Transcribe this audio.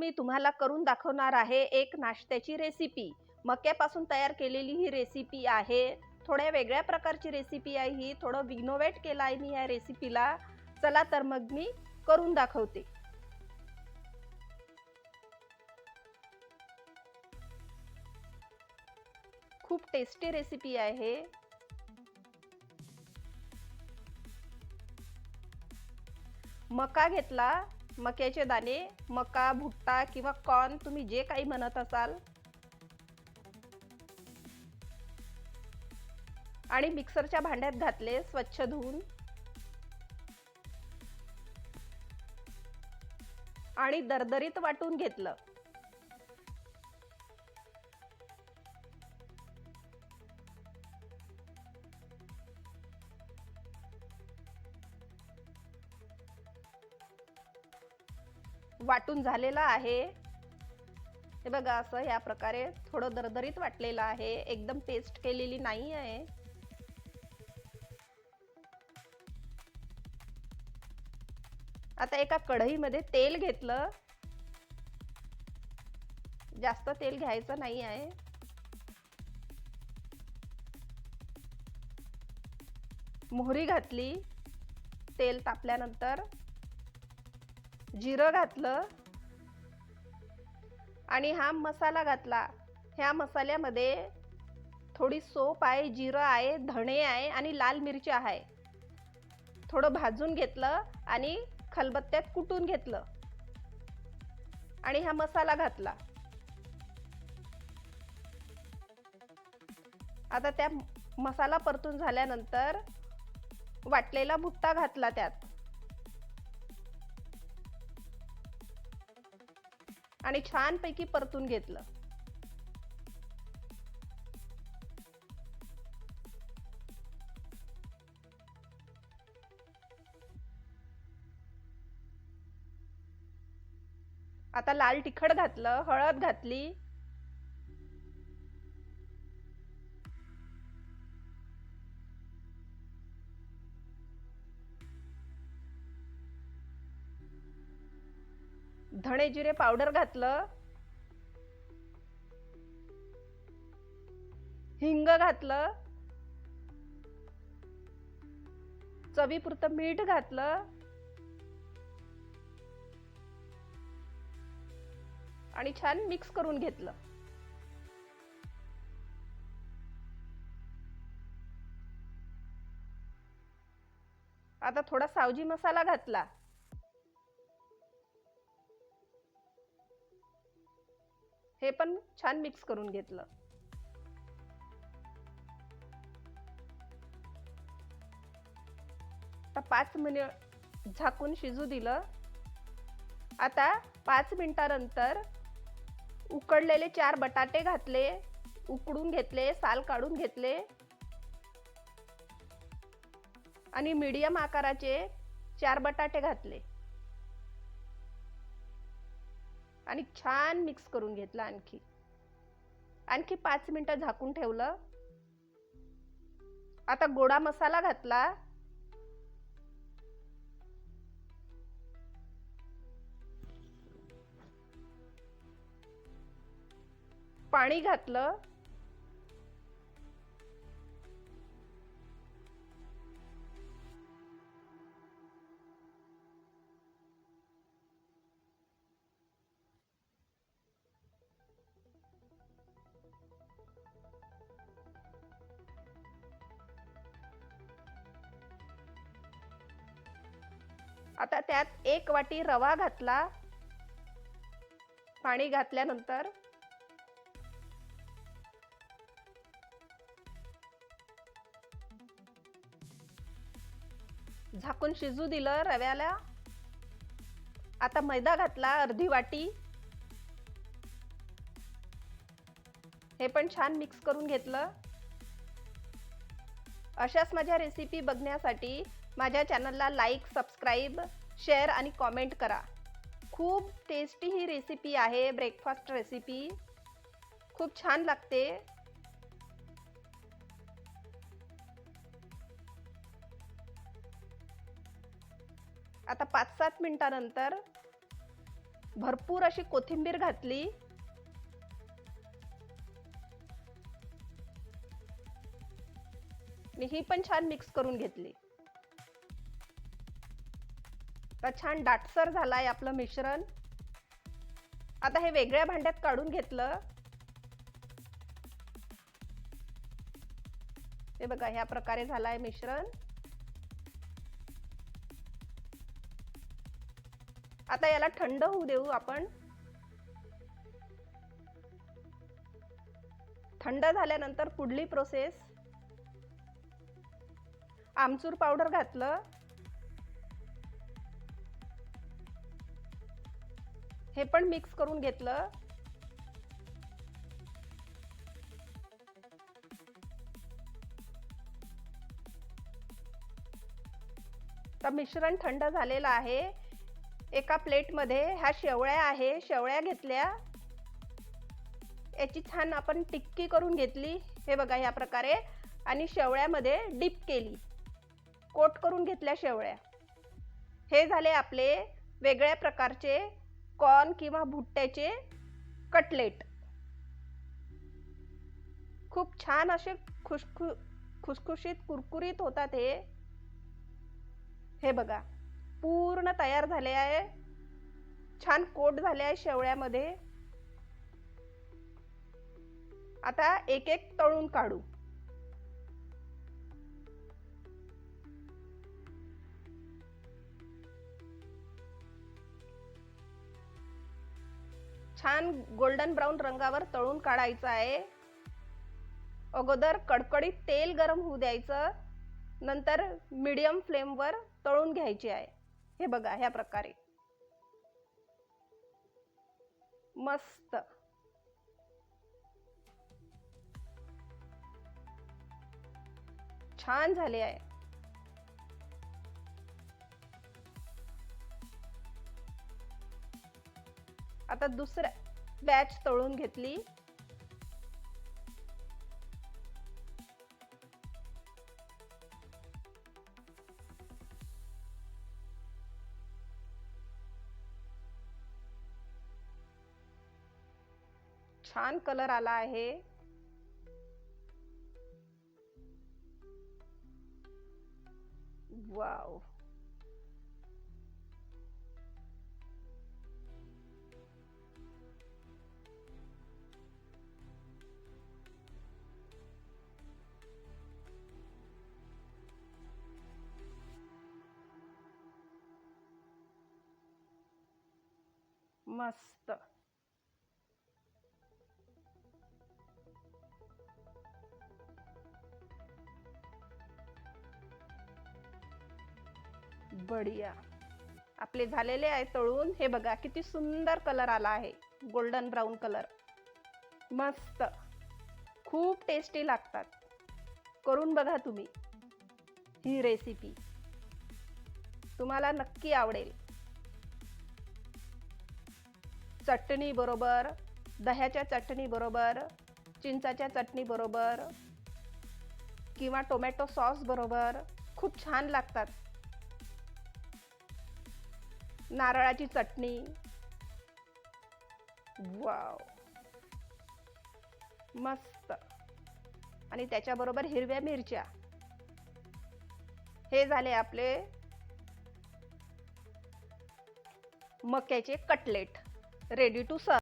मी तुम्हाला करून दाखवणार आहे एक नाश्त्याची रेसिपी मक्यापासून तयार केलेली ही रेसिपी आहे. थोड्या वेगळ्या प्रकारची रेसिपी आहे ही. थोडं विग्नोवेट केलं आहे मी या रेसिपीला चला तर मग मी करून दाखवते. खूप टेस्टी रेसिपी आहे. मका घेतला. मक्याचे दाणे मका भुट्टा किंवा कॉर्न तुम्ही जे काही म्हणत असाल. आणि मिक्सरच्या भांड्यात घातले स्वच्छ धुवून. आणि दरदरीत वाटून घेतलं. वाटून झालेलं आहे. हे बघा असं ह्या प्रकारे थोडं दरदरीत वाटलेलं आहे. एकदम पेस्ट केलेली नाही आहे. आता एका कढईमध्ये तेल घेतलं. जास्त तेल घ्यायचं नाही आहे. मोहरी घातली. तेल तापल्यानंतर जिरं घातलं आणि हा मसाला घातला. ह्या मसाल्यामध्ये थोडी सोप आहे जिरं आहे धणे आहे आणि लाल मिरची आहे. थोडं भाजून घेतलं आणि खलबत्त्यात कुटून घेतलं. आणि हा मसाला घातला. आता त्या मसाला परतून झाल्यानंतर वाटलेला भुट्टा घातला त्यात. आणि छानपैकी परतून घेतलं. आता लाल तिखट घातलं हळद घातली. धणे जिरे पावडर घातलं. हिंग घातलं. चवीपुरतं मीठ घातलं. आणि छान मिक्स करून घेतलं. आता थोडा सावजी मसाला घातला. हे पण छान मिक्स करून घेतलं. आता पाच मिनिट झाकून शिजू दिलं. आता पाच मिनिटानंतर उकडलेले चार बटाटे घातले उकडून घेतले साल काढून घेतले. आणि मीडियम आकाराचे चार बटाटे घातले. आणि छान मिक्स करून घेतलं आणखी. आणखी पाच मिनिटं झाकून ठेवलं. आता गोडा मसाला घातला. पाणी घातलं. आता त्यात एक वाटी रवा घातला. पाणी घातल्यानंतर झाकून शिजू दिलं रव्याला. आता मैदा घातला अर्धी वाटी. हे पण छान मिक्स करून घेतलं. अशाच माझ्या रेसिपी बघण्यासाठी माझ्या चॅनलला लाईक सबस्क्राईब शेअर आणि कॉमेंट करा. खूप टेस्टी ही रेसिपी आहे ब्रेकफास्ट रेसिपी खूप छान लागते. आता पाच सात मिनटानंतर भरपूर अशी कोथिंबीर घातली. मी ही पण छान मिक्स करून घेतली. तर छान दाटसर झालाय आपलं मिश्रण. आता हे वेगळ्या भांड्यात काढून घेतलं. हे बघा ह्या प्रकारे झालाय मिश्रण. आता याला थंड होऊ देऊ आपण. थंड झाल्यानंतर पुढली प्रोसेस आमचूर पावडर घातलं. हे पण मिक्स करून घेतलं. तर मिश्रण थंड झालेलं आहे. एका प्लेटमध्ये ह्या शेवळ्या आहे शेवळ्या घेतल्या. याची छान आपण टिक्की करून घेतली हे बघा ह्या प्रकारे. आणि शेवळ्यामध्ये डिप केली. कोट करून घेतल्या शेवळ्या. हे झाले आपले वेगळ्या प्रकारचे कॉर्न किंवा भुट्ट्याचे कटलेट. खूप छान असे खुशखु खुसखुशीत कुरकुरीत होतात हे. हे बघा पूर्ण तयार झाले आहे. छान कोट झाले आहे शेवळ्यामध्ये. आता एक एक तळून काढू. छान गोल्डन ब्राऊन रंगावर तळून काढायचं आहे. अगोदर कडकडीत तेल गरम होऊ द्यायचं. नंतर मीडियम फ्लेमवर तळून घ्यायची आहे. हे बघा ह्या प्रकारे. मस्त. छान झाले आहे. आता दुसऱ्या बॅच तळून घेतली. छान कलर आला आहे. वाव मस्त बढिया। आपले झालेले आहे तळून. हे बघा किती सुंदर कलर आला आहे. गोल्डन ब्राऊन कलर मस्त. खूप टेस्टी लागतात. करून बघा तुम्ही. ही रेसिपी तुम्हाला नक्की आवडेल. चटणीबरोबर दह्याच्या चटणीबरोबर चिंचाच्या चटणीबरोबर किंवा टोमॅटो सॉसबरोबर खूप छान लागतात. नारळाची चटणी. वाव. मस्त. आणि त्याच्याबरोबर हिरव्या मिरच्या. हे झाले आपले मक्याचे कटलेट. Ready to serve.